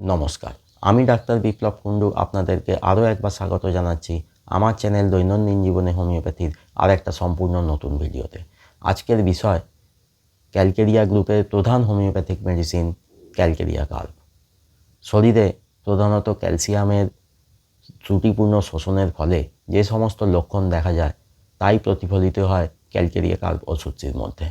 নমস্কার। আমি ডাক্তার বিপ্লব কুণ্ডু আপনাদেরকে আরও একবার স্বাগত জানাচ্ছি আমার চ্যানেল দৈনন্দিন জীবনে হোমিওপ্যাথির আর একটা সম্পূর্ণ নতুন ভিডিওতে। আজকের বিষয়, ক্যালকেরিয়া গ্রুপের প্রধান হোমিওপ্যাথিক মেডিসিন ক্যালকেরিয়া কার্ভ শরীরে প্রধানত ক্যালসিয়ামের ত্রুটিপূর্ণ শোষণের ফলে যে সমস্ত লক্ষণ দেখা যায়, তাই প্রতিফলিত হয় ক্যালকেরিয়া কার্ভ ওষুধটির মধ্যে।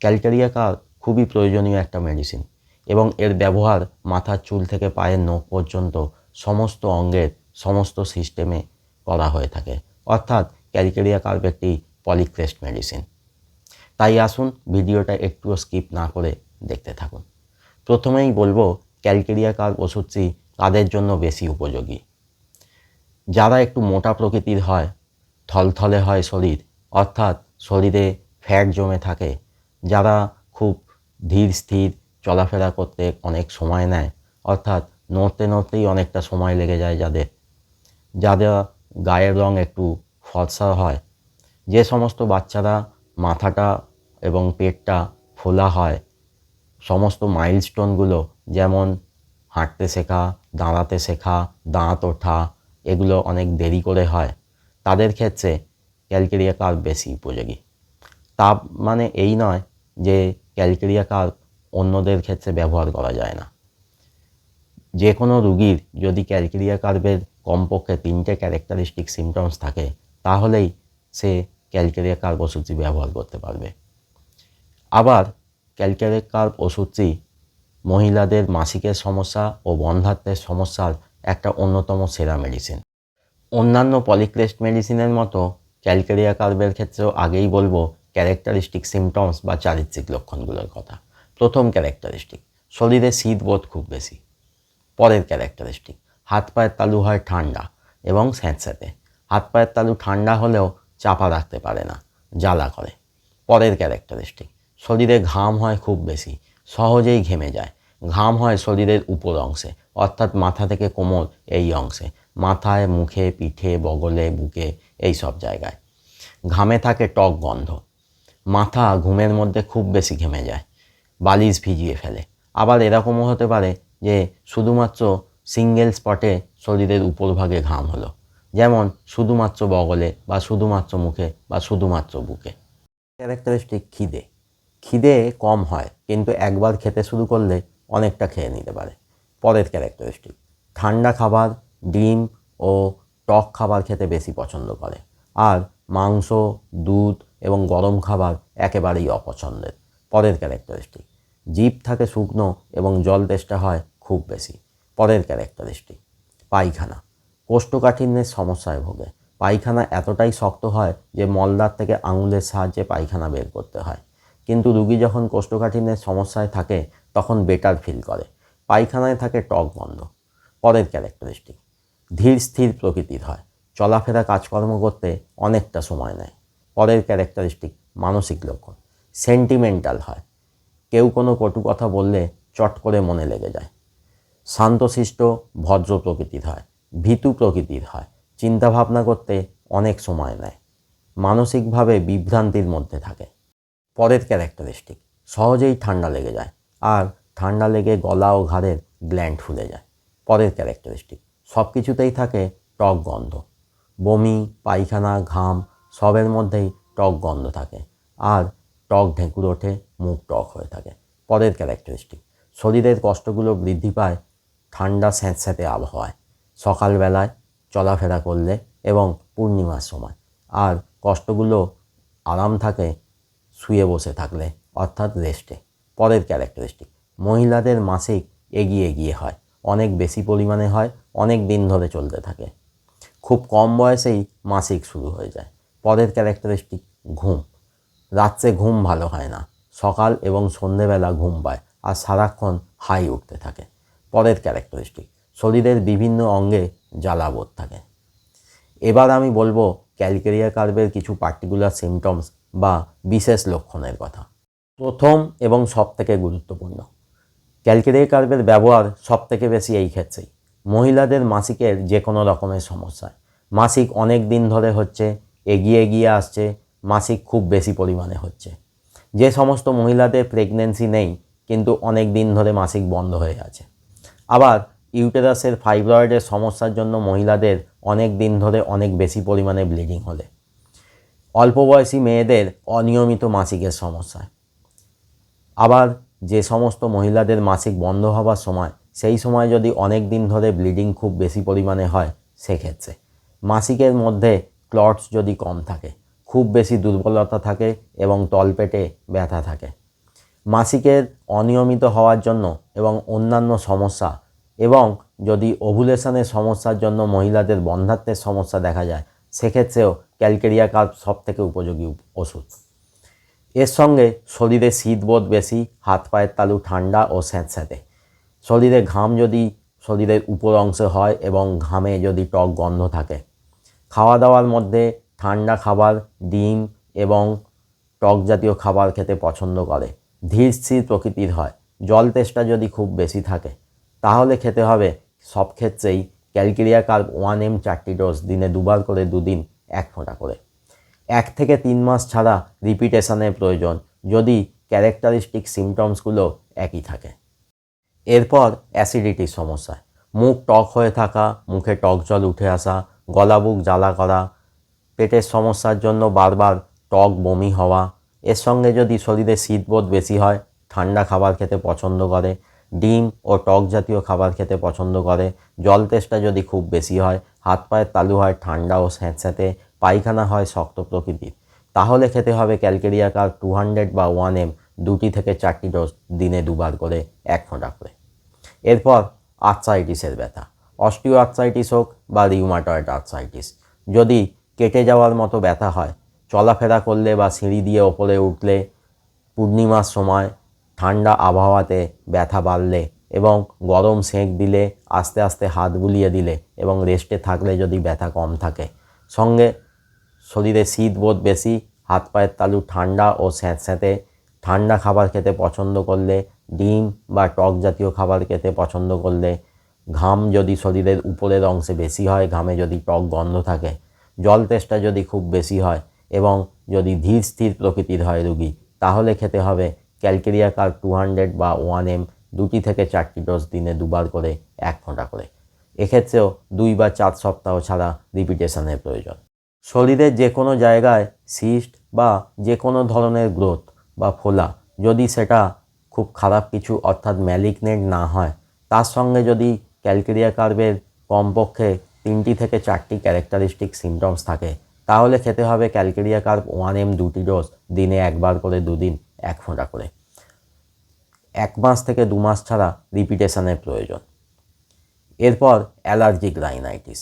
ক্যালকেরিয়া কার্ভ খুবই প্রয়োজনীয় একটা মেডিসিন। এবং এর ব্যবহার মাথার চুল থেকে পায়ের নখ পর্যন্ত সমস্ত অঙ্গের সমস্ত সিস্টেমে করা হয়ে থাকে। অর্থাৎ ক্যালকেরিয়া কার্ভ একটি পলিক্রেস্ট মেডিসিন। তাই আসুন ভিডিওটা একটুও স্কিপ না করে দেখতে থাকুন। প্রথমেই বলব ক্যালকেরিয়া কার্ভ ওষুধটি কাদের জন্য বেশি উপযোগী? যারা একটু মোটা প্রকৃতির হয়, থলথলে হয় শরীর, অর্থাৎ শরীরে ফ্যাট জমে থাকে, যারা খুব ধীর স্থির চলাফেরা করতে অনেক সময় নেয়। অর্থাৎ নড়তে নড়তেই অনেকটা সময় লেগে যায় যাদের। যাদের গায়ের রং একটু ফর্সা হয়। যে সমস্ত বাচ্চারা মাথাটা এবং পেটটা ফোলা হয়, সমস্ত মাইলস্টোনগুলো যেমন হাঁটতে শেখা, দাঁড়াতে শেখা, দাঁত ওঠা, এগুলো অনেক দেরি করে হয়। তাদের ক্ষেত্রে ক্যালকেরিয়া কার্ভ বেশি উপযোগী। তা মানে এই নয় যে ক্যালকেরিয়া কার্ভ অন্যদের ক্ষেত্রে ব্যবহার করা যায় না। যে কোনো রুগীর যদি ক্যালকেরিয়া কার্ভের কমপক্ষে তিনটে ক্যারেক্টারিস্টিক সিমটমস থাকে, তাহলেই সে ক্যালকেরিয়া কার্ভ ওষুধটি ব্যবহার করতে পারবে। আবার ক্যালকেরিয়া কার্ভ ওষুধটি মহিলাদের মাসিকের সমস্যা ও বন্ধাত্বের সমস্যার একটা অন্যতম সেরা মেডিসিন অন্যান্য পলিক্রেস্ট মেডিসিনের মতো ক্যালকেরিয়া কার্ভের ক্ষেত্রেও আগেই বলব, ক্যারেক্টারিস্টিক সিমটমস বা চারিত্রিক লক্ষণগুলোর কথা। প্রথম ক্যারেক্টারিস্টিক। শরীরে শীতবোধ খুব বেশি। পরের ক্যারেক্টারিস্টিক, হাত পায়ের তালু হয় ঠান্ডা এবং স্যাঁতস্যাঁতে হাত পায়ের তালু ঠান্ডা হলেও চাপা রাখতে পারে না, জ্বালা করে। পরের ক্যারেক্টারিস্টিক, শরীরে ঘাম হয় খুব বেশি, সহজেই ঘেমে যায়। ঘাম হয় শরীরের উপর অংশে, অর্থাৎ মাথা থেকে কোমর এই অংশে, মাথায়, মুখে, পিঠে, বগলে, বুকে, এই সব জায়গায়। ঘামে থাকে টক গন্ধ। মাথা ঘুমের মধ্যে খুব বেশি ঘেমে যায়। বালিশ ভিজিয়ে ফেলে। আবার এরকমও হতে পারে যে শুধুমাত্র সিঙ্গেল স্পটে শরীরের উপরভাগে ঘাম হলো। যেমন শুধুমাত্র বগলে বা শুধুমাত্র মুখে বা শুধুমাত্র বুকে। ক্যারেক্টারিস্টিক খিদে। খিদে কম হয়, কিন্তু একবার খেতে শুরু করলে অনেকটা খেয়ে নিতে পারে। পরের ক্যারেক্টারিস্টিক ঠান্ডা খাবার, ডিম ও টক খাবার খেতে বেশি পছন্দ করে। আর মাংস, দুধ এবং গরম খাবার একেবারেই অপছন্দের। পরের ক্যারেক্টারিস্টিক। জিভ থাকে শুকনো এবং জল তেষ্টা হয় খুব বেশি। পরের ক্যারেক্টারিস্টিক। পায়খানা। কোষ্ঠকাঠিন্যের সমস্যায় ভোগে। পায়খানা এতটাই শক্ত হয় যে মলদার থেকে আঙুলের সাহায্যে পায়খানা বের করতে হয়। কিন্তু রুগী যখন কোষ্ঠকাঠিন্যের সমস্যায় থাকে, তখন বেটার ফিল করে। পায়খানায় থাকে টক গন্ধ পরের ক্যারেক্টারিস্টিক। ধীর স্থির প্রকৃতির হয়। চলাফেরা কাজকর্ম করতে অনেকটা সময় নেয়। পরের ক্যারেক্টারিস্টিক মানসিক লক্ষণ। সেন্টিমেন্টাল হয়। কেউ কোনো কটু কথা বললে চট করে মনে লেগে যায়। শান্তশিষ্ট, ভদ্র প্রকৃতির হয়, ভীতু প্রকৃতির হয়, চিন্তাভাবনা করতে অনেক সময় নেয়, মানসিকভাবে বিভ্রান্তির মধ্যে থাকে। পরের ক্যারেক্টারিস্টিক, সহজেই ঠান্ডা লেগে যায় আর ঠান্ডা লেগে গলা ও ঘাড়ের গ্ল্যান্ড ফুলে যায়। পরের ক্যারেক্টারিস্টিক সব কিছুতেই থাকে টক গন্ধ। বমি, পায়খানা, ঘাম, সবের মধ্যেই টক গন্ধ থাকে। আর টক ঢেঁকুর ওঠে, মুখ টক হয়ে থাকে। পরের ক্যারেক্টারিস্টিক শরীরের কষ্টগুলো বৃদ্ধি পায়, ঠান্ডা স্যাঁতস্যাঁতে আবহাওয়ায়। সকালবেলায় চলাফেরা করলে এবং পূর্ণিমার সময়। আর কষ্টগুলো আরাম থাকে, শুয়ে বসে থাকলে, অর্থাৎ রেস্টে পরের ক্যারেক্টারিস্টিক মহিলাদের মাসিক এগিয়ে এগিয়ে হয়। অনেক বেশি পরিমাণে হয়, অনেক দিন ধরে চলতে থাকে। খুব কম বয়সেই মাসিক শুরু হয়ে যায়। পরের ক্যারেক্টারিস্টিক ঘুম। রাত্রে ঘুম ভালো হয় না। সকাল এবং সন্ধেবেলা ঘুম পায় আর সারাক্ষণ হাই উঠতে থাকে। পরের ক্যারেক্টারিস্টিক, শরীরের বিভিন্ন অঙ্গে জ্বালাবোধ থাকে। এবার আমি বলব ক্যালকেরিয়া কার্ভের কিছু পার্টিকুলার সিমটমস বা বিশেষ লক্ষণের কথা। প্রথম এবং সবথেকে গুরুত্বপূর্ণ, ক্যালকেরিয়া কার্ভের ব্যবহার সবথেকে বেশি এই ক্ষেত্রেই। মহিলাদের মাসিকের যে কোনো রকমের সমস্যায়। মাসিক অনেক দিন ধরে হচ্ছে, এগিয়ে এগিয়ে আসছে মাসিক খুব বেশি পরিমাণে হচ্ছে। যে সমস্ত মহিলাদের প্রেগনেন্সি নেই, কিন্তু অনেক দিন ধরে মাসিক বন্ধ হয়ে আছে। আবার ইউটেরাসের ফাইব্রয়েডের সমস্যার জন্য মহিলাদের অনেক দিন ধরে অনেক বেশি পরিমাণে ব্লিডিং হলে। অল্প বয়সী মেয়েদের অনিয়মিত মাসিকের সমস্যা। আবার যে সমস্ত মহিলাদের মাসিক বন্ধ হবার সময়, সেই সময় যদি অনেক দিন ধরে ব্লিডিং খুব বেশি পরিমাণে হয়, সেক্ষেত্রে মাসিকের মধ্যে ক্লটস যদি কম থাকে খুব বেশি দুর্বলতা থাকে এবং তলপেটে ব্যথা থাকে। মাসিকের অনিয়মিত হওয়ার জন্য এবং অন্যান্য সমস্যা এবং যদি ওভুলেশনের সমস্যার জন্য মহিলাদের বন্ধাত্মের সমস্যা দেখা যায়, সেক্ষেত্রেও ক্যালকেরিয়া কার্প সব থেকে উপযোগী ওষুধ। এর সঙ্গে শরীরে শীতবোধ বেশি, হাত পায়ের তালু ঠান্ডা ও স্যাঁতস্যাঁতে। শরীরে ঘাম যদি শরীরের উপর অংশে হয় এবং ঘামে যদি টক গন্ধ থাকে, খাওয়া দাওয়ার মধ্যে ঠান্ডা খাবার, ডিম এবং টক জাতীয় খাবার খেতে পছন্দ করে। ধীর স্থির প্রকৃতির হয়। জল তেষ্টা যদি খুব বেশি থাকে, তাহলে খেতে হবে সব ক্ষেত্রেই ক্যালকেরিয়া কার্প ওয়ান এম চারটি ডোজ দিনে দুবার করে দুদিন, এক ফোঁটা করে। এক থেকে তিন মাস ছাড়া রিপিটেশনের প্রয়োজন যদি ক্যারেক্টারিস্টিক সিমটমসগুলো একই থাকে। এরপর অ্যাসিডিটির সমস্যা। মুখ টক হয়ে থাকা, মুখে টক জল উঠে আসা গলা বুক জ্বালা করা পেটের সমস্যার জন্য বারবার টক বমি হওয়া, এর সঙ্গে যদি শরীরে শীতবোধ বেশি হয়, ঠান্ডা খাবার খেতে পছন্দ করে, ডিম ও টক জাতীয় খাবার খেতে পছন্দ করে, জল তেষ্টা যদি খুব বেশি হয়, হাত পায়ের তালু হয় ঠান্ডা ও স্যাঁতস্যাঁতে, পায়খানা হয় শক্ত প্রকৃতির, তাহলে খেতে হবে ক্যালকেরিয়া কার টু হান্ড্রেড বা ওয়ান এম দুটি থেকে চারটি ডোজ দিনে দুবার করে, এক ফোঁটা করে। এরপর আর্থ্রাইটিসের ব্যথা অস্টিও আর্থ্রাইটিস হোক বা রিউমাটয়েড আর্থ্রাইটিস, যদি কেটে যাওয়ার মতো ব্যথা হয়। চলাফেরা করলে বা সিঁড়ি দিয়ে ওপরে উঠলে পূর্ণিমার সময় ঠান্ডা আবহাওয়াতে ব্যথা বাড়লে এবং গরম সেঁক দিলে, আস্তে আস্তে হাত বুলিয়ে দিলে এবং রেস্টে থাকলে যদি ব্যথা কম থাকে। সঙ্গে শরীরে শীত বোধ বেশি, হাত পায়ের তালু ঠান্ডা ও স্যাঁতস্যাঁতে, ঠান্ডা খাবার খেতে পছন্দ করলে ডিম বা টক জাতীয় খাবার খেতে পছন্দ করলে ঘাম যদি শরীরের উপরের অংশে বেশি হয়, ঘামে যদি টক গন্ধ থাকে জল তেষ্টা যদি খুব বেশি হয় এবং যদি ধীর স্থির প্রকৃতির হয় রুগী, তাহলে খেতে হবে ক্যালকেরিয়া কার টু হান্ড্রেড বা ওয়ান এম দুটি থেকে চারটি ডোজ দিনে দুবার করে এক ফোঁটা করে। এক্ষেত্রেও দুই বা চার সপ্তাহ ছাড়া রিপিটেশনের প্রয়োজন। শরীরের যে কোনো জায়গায় সিস্ট বা যে কোনো ধরনের গ্রোথ বা ফোলা যদি সেটা খুব খারাপ কিছু অর্থাৎ ম্যালিগনেন্ট না হয়, তার সঙ্গে যদি ক্যালকেরিয়া কার্বের কমপক্ষে তিনটি থেকে চারটি ক্যারেক্টারিস্টিক সিমটমস থাকে। তাহলে খেতে হবে ক্যালকেরিয়া কার্প ওয়ান এম দুটি ডোজ দিনে একবার করে দুদিন, এক ফোঁটা করে। এক মাস থেকে দু মাস ছাড়া রিপিটেশনের প্রয়োজন। এরপর অ্যালার্জিক রাইনাইটিস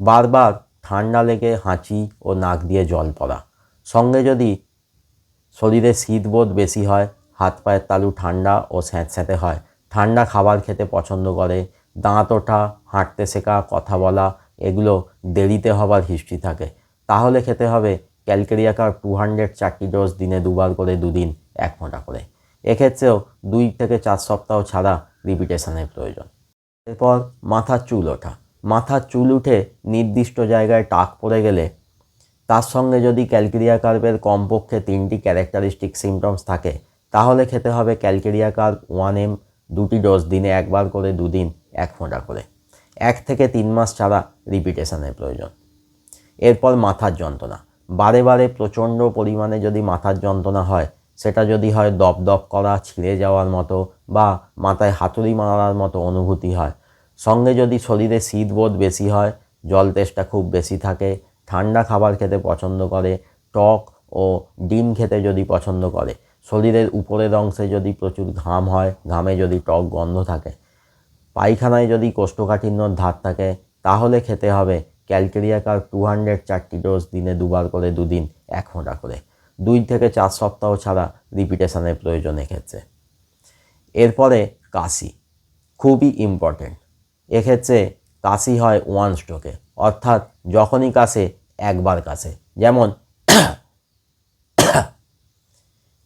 বারবার ঠান্ডা লেগে হাঁচি ও নাক দিয়ে জল পড়া। সঙ্গে যদি শরীরে শীতবোধ বেশি হয়, হাত পায়ের তালু ঠান্ডা ও স্যাঁতস্যাঁতে হয়। ঠান্ডা খাবার খেতে পছন্দ করে, দাঁত ওঠা, হাঁটতে শেখা, কথা বলা এগুলো দেরিতে হবার হিস্ট্রি থাকে। তাহলে খেতে হবে ক্যালকেরিয়াকার টু হান্ড্রেড চারটি ডোজ দিনে দুবার করে দুদিন এক ফোঁটা করে। এক্ষেত্রেও দুই থেকে চার সপ্তাহ ছাড়া রিপিটেশনের প্রয়োজন। এরপর মাথার চুল ওঠা। মাথার চুল উঠে নির্দিষ্ট জায়গায় টাক পড়ে গেলে তার সঙ্গে যদি ক্যালকেরিয়া কার্পের কমপক্ষে তিনটি ক্যারেক্টারিস্টিক সিমটমস থাকে, তাহলে খেতে হবে ক্যালকেরিয়া কার্প ওয়ান এম দুটি ডোজ দিনে একবার করে দুদিন এক ফোঁটা করে। এক থেকে তিন মাস ছাড়া রিপিটেশনের প্রয়োজন। এরপর মাথার যন্ত্রণা। বারে বারে প্রচণ্ড পরিমাণে যদি মাথার যন্ত্রণা হয়, সেটা যদি হয় দপ দপ করা, ছিঁড়ে যাওয়ার মতো বা মাথায় হাতুড়ি মারার মতো অনুভূতি হয়, সঙ্গে যদি শরীরে শীতবোধ বেশি হয়, জল তেষ্টা খুব বেশি থাকে, ঠান্ডা খাবার খেতে পছন্দ করে, টক ও ডিম খেতে যদি পছন্দ করে, শরীরের উপরের অংশে যদি প্রচুর ঘাম হয়, ঘামে যদি টক গন্ধ থাকে পায়খানায় যদি কোষ্ঠকাঠিন্যর ধার থাকে, তাহলে খেতে হবে ক্যালকেরিয়াকার টু হান্ড্রেড চারটি ডোজ দিনে দুবার করে দুদিন এক ফোঁটা করে। দুই থেকে চার সপ্তাহ ছাড়া রিপিটেশনের প্রয়োজন এক্ষেত্রে। এরপরে কাশি, খুবই ইম্পর্টেন্ট এক্ষেত্রে কাশি হয় ওয়ান স্ট্রোকে অর্থাৎ যখনই কাশে, একবার কাশে। যেমন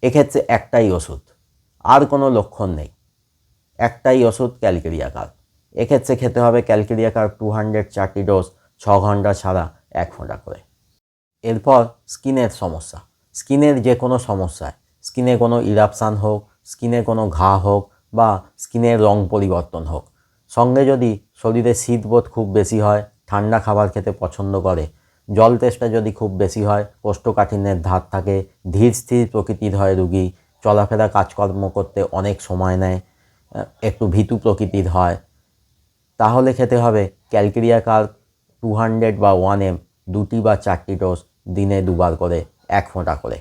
এক্ষেত্রে একটাই ওষুধ, আর কোনো লক্ষণ নেই। একটাই ওষুধ ক্যালকেরিয়া কার্প এক্ষেত্রে খেতে হবে ক্যালকেরিয়া কার্প টু হান্ড্রেড চারটি ডোজ ছ ঘণ্টা ছাড়া এক ফোঁটা করে। এরপর স্কিনের সমস্যা। স্কিনের যে কোনো সমস্যায়, স্কিনে কোনো ইরাপশান হোক, স্কিনে কোনো ঘা হোক বা স্কিনের রং পরিবর্তন হোক। সঙ্গে যদি শরীরে শীতবোধ খুব বেশি হয়, ঠান্ডা খাবার খেতে পছন্দ করে, জল তেষ্টা যদি খুব বেশি হয়, কোষ্ঠকাঠিন্যের ধার থাকে, ধীর স্থির প্রকৃতির হয় রুগী, চলাফেরা কাজকর্ম করতে অনেক সময় নেয় একটু ভীতু প্রকৃতির হয়, তাহলে খেতে হবে ক্যালকেরিয়া কার টু হান্ড্রেড বা ওয়ান এম দুটি বা চারটি ডোজ দিনে দুবার করে, এক ফোঁটা করে।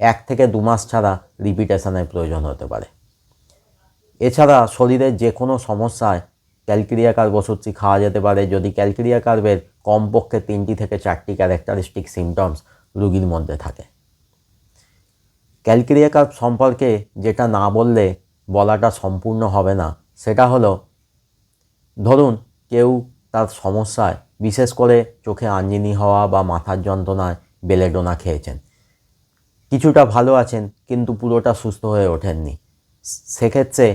এক থেকে দু মাস ছাড়া রিপিটেশনের প্রয়োজন হতে পারে। এছাড়া শরীরের যে কোনো সমস্যায় ক্যালকেরিয়া কার্ব ওষুধটি খাওয়া যেতে পারে। যদি ক্যালকেরিয়া কার্বের কমপক্ষে তিনটি থেকে চারটি ক্যারেক্টারিস্টিক সিমটমস রুগীর মধ্যে থাকে। ক্যালকেরিয়া কার্ব সম্পর্কে যেটা না বললে বলাটা সম্পূর্ণ হবে না। সেটা হলো, ধরুন কেউ তার সমস্যায় বিশেষ করে চোখে আঞ্জিনি হওয়া বা মাথার যন্ত্রণায় বেলেডোনা খেয়েছেন। কিছুটা ভালো আছেন, কিন্তু পুরোটা সুস্থ হয়ে ওঠেননি। সেক্ষেত্রে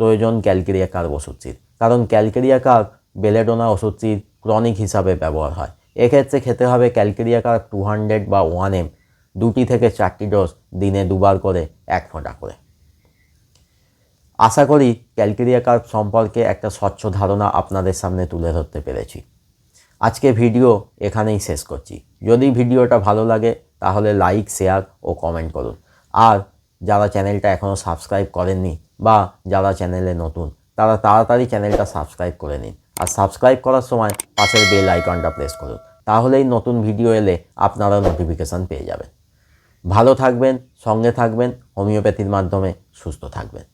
প্রয়োজন ক্যালকেরিয়া কার্ব ওষুধটির কারণ ক্যালকেরিয়া কার্ব বেলেডোনা ওষুধটির ক্রনিক হিসাবে ব্যবহার হয়। এক্ষেত্রে খেতে হবে ক্যালকেরিয়া কার্ব টু হান্ড্রেড বা ওয়ান এম। দুটি থেকে চারটি ডোজ দিনে দুবার করে, এক ফোঁটা করে। আশা করি ক্যালকেরিয়া কার্ব সম্পর্কে একটা স্বচ্ছ ধারণা আপনাদের সামনে তুলে ধরতে পেরেছি। আজকে ভিডিও এখানেই শেষ করছি। যদি ভিডিওটা ভালো লাগে, তাহলে লাইক, শেয়ার ও কমেন্ট করুন। আর যারা চ্যানেলটা এখনও সাবস্ক্রাইব করেননি বা যারা চ্যানেলে নতুন, তারা তাড়াতাড়ি চ্যানেলটা সাবস্ক্রাইব করে নিন। আর সাবস্ক্রাইব করার সময় পাশের বেল আইকনটা প্রেস করুন। তাহলেই নতুন ভিডিও এলে আপনারা নোটিফিকেশান পেয়ে যাবেন। ভালো থাকবেন, সঙ্গে থাকবেন, হোমিওপ্যাথির মাধ্যমে সুস্থ থাকবেন।